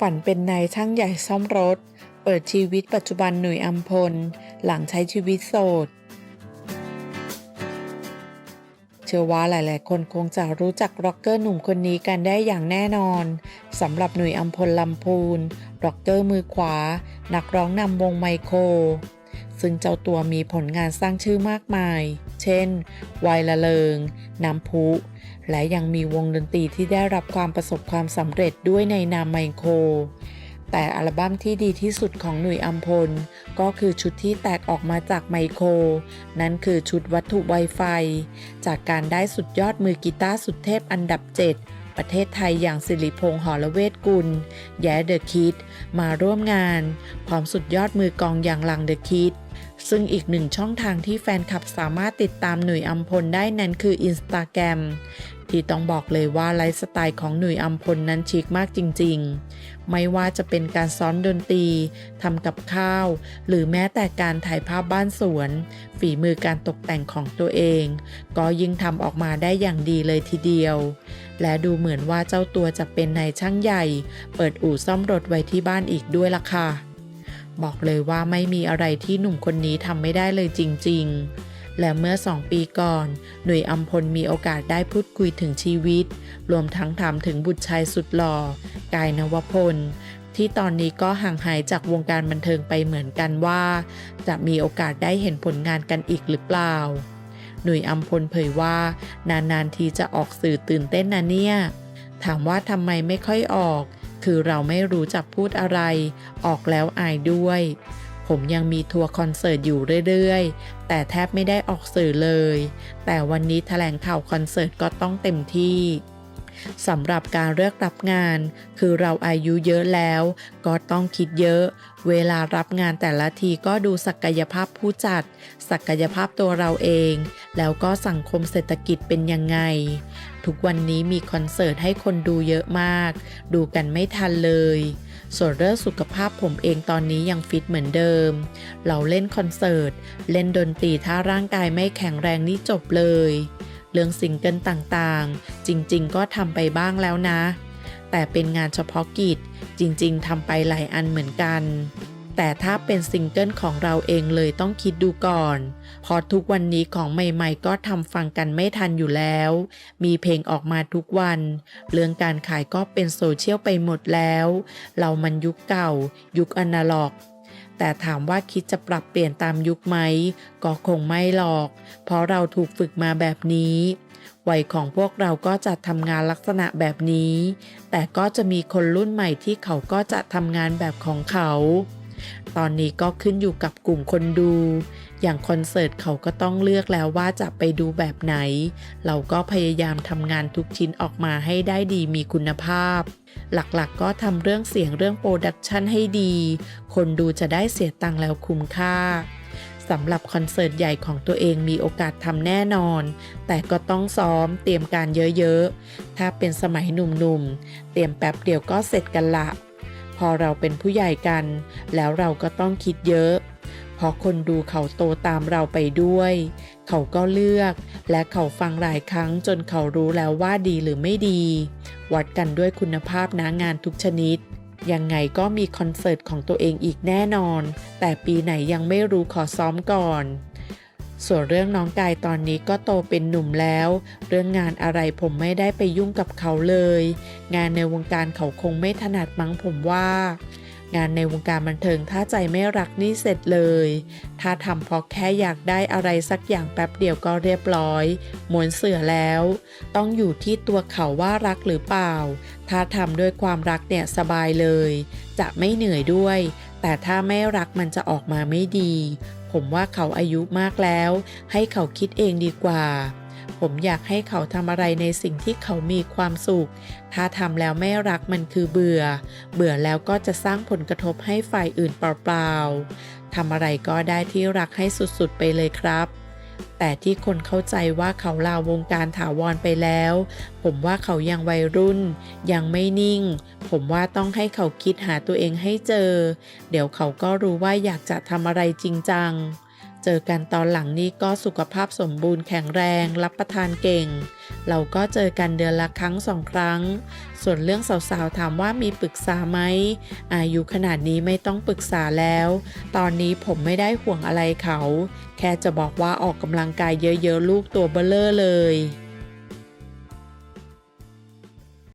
ฝันเป็นนายช่างใหญ่ซ่อมรถ เปิดชีวิตปัจจุบันหนุ่ยอัมพล หลังใช้ชีวิตโสด เชื่อว่าหลายๆ คนคงจะรู้จักร็อกเกอร์หนุ่มคนนี้กันได้อย่างแน่นอนสำหรับหนุ่ยอัมพลลำพูนร็อกเกอร์มือขวา นักร้องนำวงไมโคร ซึ่งเจ้าตัวมีผลงานสร้างชื่อมากมาย เช่นไวละเลง น้ำพุ และยังมีวงดนตรีที่ได้รับความประสบความสำเร็จด้วยในนามไมโคร แต่อัลบั้มที่ดีที่สุดของหนุ่ยอัมพล ก็คือชุดที่แตกออกมาจากไมโคร นั่นคือชุดวัตถุไวไฟ จากการได้สุดยอดมือกีตาร์สุดเทพอันดับ 7ประเทศไทยอย่างสิริพงษ์หอละเวทกุล แย้เดอะคิด มาร่วมงาน พร้อมสุดยอดมือกองอย่างลังเดอะคิด ซึ่งอีกหนึ่งช่องทางที่แฟนคลับสามารถติดตามหนุ่ยอัมพลได้นั้นคือ Instagram ที่ต้องบอกเลยว่าไลฟ์สไตล์ของหนุ่ยอัมพลนั้นชิคมากจริง ๆ ไม่ว่าจะเป็นการซ้อนดนตรีทำกับข้าว หรือแม้แต่การถ่ายภาพบ้านสวน ฝีมือการตกแต่งของตัวเอง ก็ยิ่งทำออกมาได้อย่างดีเลยทีเดียว และดูเหมือนว่าเจ้าตัวจะเป็นนายช่างใหญ่ เปิดอู่ซ่อมรถไว้ที่บ้านอีกด้วยล่ะค่ะ บอกเลยว่าไม่มีอะไรที่หนุ่มคนนี้ทำไม่ได้เลยจริง ๆ และเมื่อสองปีก่อน หนุ่ยอัมพลมีโอกาสได้พูดคุยถึงชีวิต รวมทั้งถามถึงบุตรชายสุดหล่อกายนวพลที่ตอนนี้ก็ห่างหายจากวงการบันเทิงไปเหมือนกันว่า จะมีโอกาสได้เห็นผลงานกันอีกหรือเปล่า หนุ่ยอัมพลเผยว่า นานๆทีจะออกสื่อตื่นเต้นนะเนี่ย ถามว่าทำไมไม่ค่อยออก คือเราไม่รู้จักพูดอะไร ออกแล้วอายด้วย ผมยังมีทัวร์คอนเสิร์ตอยู่เรื่อยๆ แต่แทบไม่ได้ออกสื่อเลย แต่วันนี้แถลงข่าวคอนเสิร์ตก็ต้องเต็มที่ สำหรับการเลือกรับงาน คือเราอายุเยอะแล้ว ก็ต้องคิดเยอะ เวลารับงานแต่ละทีก็ดูศักยภาพผู้จัด ศักยภาพตัวเราเอง แล้วก็สังคมเศรษฐกิจเป็นยังไง ทุกวันนี้มีคอนเสิร์ตให้คนดูเยอะมาก ดูกันไม่ทันเลยส่วนเรื่องสุขภาพผมเองตอนนี้ยังฟิตเหมือนเดิม เราเล่นคอนเสิร์ต เล่นดนตรีถ้าร่างกายไม่แข็งแรงนี่จบเลย เรื่องซิงเกิลต่างๆ จริงๆ ก็ทำไปบ้างแล้วนะ แต่เป็นงานเฉพาะกิจ จริงๆทำไปหลายอันเหมือนกัน แต่ถ้าเป็นซิงเกิลของเราเองเลยต้องคิดดูก่อนเพราะทุกวันนี้ของใหม่ๆ ก็ทำฟังกันไม่ทันอยู่แล้ว มีเพลงออกมาทุกวัน เรื่องการขายก็เป็นโซเชียลไปหมดแล้ว เรามันยุคเก่า ยุคอนาล็อก แต่ถามว่าคิดจะปรับเปลี่ยนตามยุคไหม ก็คงไม่หรอก เพราะเราถูกฝึกมาแบบนี้วัยของพวกเราก็จะทำงานลักษณะแบบนี้ แต่ก็จะมีคนรุ่นใหม่ที่เขาก็จะทำงานแบบของเขา ตอนนี้ก็ขึ้นอยู่กับกลุ่มคนดู อย่างคอนเสิร์ตเขาก็ต้องเลือกแล้วว่าจะไปดูแบบไหน เราก็พยายามทำงานทุกชิ้นออกมาให้ได้ดีมีคุณภาพ หลักๆก็ทำเรื่องเสียงเรื่องโปรดักชันให้ดี คนดูจะได้เสียตังค์แล้วคุ้มค่าสำหรับคอนเสิร์ตใหญ่ของตัวเองมีโอกาสทำแน่นอน แต่ก็ต้องซ้อมเตรียมการเยอะๆ ถ้าเป็นสมัยหนุ่มๆ เตรียมแป๊บเดียวก็เสร็จกันละ พอเราเป็นผู้ใหญ่กัน แล้วเราก็ต้องคิดเยอะ พราะคนดูเขาโตตามเราไปด้วย เขาก็เลือก และเขาฟังหลายครั้งจนเขารู้แล้วว่าดีหรือไม่ดี วัดกันด้วยคุณภาพนะงานทุกชนิด ยังไงก็มีคอนเสิร์ตของตัวเองอีกแน่นอน แต่ปีไหนยังไม่รู้ขอซ้อมก่อน ส่วนเรื่องน้องกายตอนนี้ก็โตเป็นหนุ่มแล้ว เรื่องงานอะไรผมไม่ได้ไปยุ่งกับเขาเลย งานในวงการเขาคงไม่ถนัดมั้งผมว่า งานในวงการบันเทิงถ้าใจไม่รักนี่เสร็จเลย ถ้าทำเพราะแค่อยากได้อะไรสักอย่างแป๊บเดียวก็เรียบร้อยหมวนเสือแล้ว ต้องอยู่ที่ตัวเขาว่ารักหรือเปล่า ถ้าทำด้วยความรักเนี่ยสบายเลย จะไม่เหนื่อยด้วย แต่ถ้าไม่รักมันจะออกมาไม่ดี ผมว่าเขาอายุมากแล้ว ให้เขาคิดเองดีกว่า ผมอยากให้เขาทำอะไรในสิ่งที่เขามีความสุข ถ้าทำแล้วไม่รักมันคือเบื่อ เบื่อแล้วก็จะสร้างผลกระทบให้ฝ่ายอื่นเปล่าๆทำอะไรก็ได้ที่รักให้สุดๆไปเลยครับ แต่ที่คนเข้าใจว่าเขาลาวงการถาวรไปแล้ว ผมว่าเขายังวัยรุ่น ยังไม่นิ่ง ผมว่าต้องให้เขาคิดหาตัวเองให้เจอ เดี๋ยวเขาก็รู้ว่าอยากจะทำอะไรจริงจัง เจอกันตอนหลังนี้ก็สุขภาพสมบูรณ์แข็งแรง รับประทานเก่ง เราก็เจอกันเดือนละครั้งสองครั้ง ส่วนเรื่องสาวๆถามว่ามีปรึกษาไหมอายุขนาดนี้ไม่ต้องปรึกษาแล้ว ตอนนี้ผมไม่ได้ห่วงอะไรเขา แค่จะบอกว่าออกกำลังกายเยอะๆลูกตัวเบลเลอร์เลย